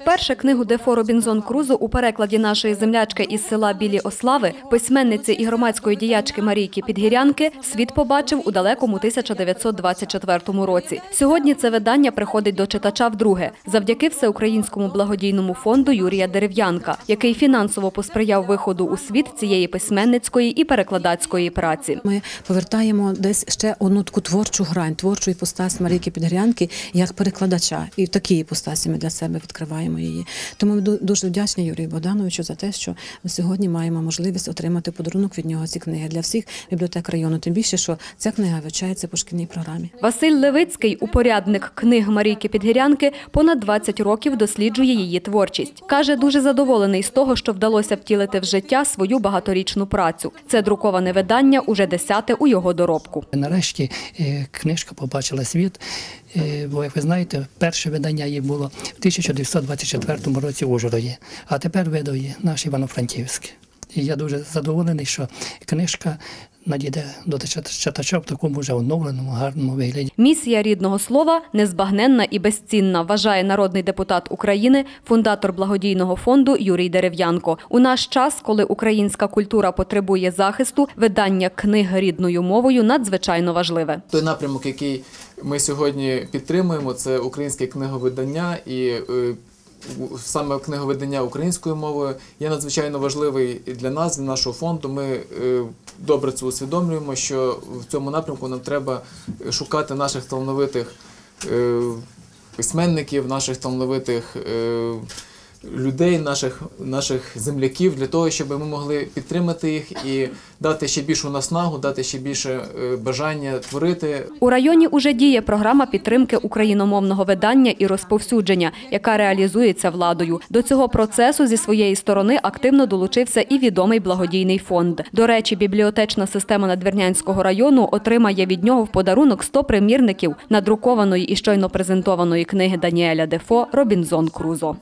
Вперше книгу Дефо Робінзон Крузо у перекладі нашої землячки із села Білі Ослави, письменниці і громадської діячки Марійки Підгірянки, світ побачив у далекому 1924 році. Сьогодні це видання приходить до читача вдруге завдяки всеукраїнському благодійному фонду Юрія Дерев'янка, який фінансово посприяв виходу у світ цієї письменницької і перекладацької праці. Ми повертаємо десь ще одну таку творчу грань, творчу іпостась Марійки Підгрянки як перекладача. І в такій іпостасі ми для себе відкриваємо її. Тому ми дуже вдячні Юрію Богдановичу за те, що ми сьогодні маємо можливість отримати подарунок від нього ці книги для всіх бібліотек району. Тим більше, що ця книга вивчається по шкільній програмі. Василь Левицький, упорядник книг Марійки Підгірянки, понад 20 років досліджує її творчість. Каже, дуже задоволений з того, що вдалося втілити в життя свою багаторічну працю. Це друковане видання уже десяте у його доробку. Нарешті е, книжка побачила світ. Е, Бо, як ви знаєте, перше видання її було в 1924 році в Ужгороді, а тепер видав її наш Івано-Франківськ. І я дуже задоволений, що книжка надійде до читача в такому вже оновленому, гарному вигляді. Місія рідного слова незбагненна і безцінна, вважає народний депутат України, фундатор благодійного фонду Юрій Дерев'янко. У наш час, коли українська культура потребує захисту, видання книг рідною мовою надзвичайно важливе. Той напрямок, який ми сьогодні підтримуємо, це українське книговидання і е, саме книговидання українською мовою є надзвичайно важливий і для нас, для нашого фонду. Ми е, добре це усвідомлюємо, що в цьому напрямку нам треба шукати наших талановитих е, письменників, наших талановитих е, людей, наших, наших земляків, для того, щоб ми могли підтримати їх і дати ще більшу наснагу, дати ще більше е, бажання творити, У районі уже діє програма підтримки україномовного видання і розповсюдження, яка реалізується владою. До цього процесу зі своєї сторони активно долучився і відомий благодійний фонд. До речі, бібліотечна система Надвірнянського району отримає від нього в подарунок 100 примірників надрукованої і щойно презентованої книги Даніеля Дефо Робінзон Крузо.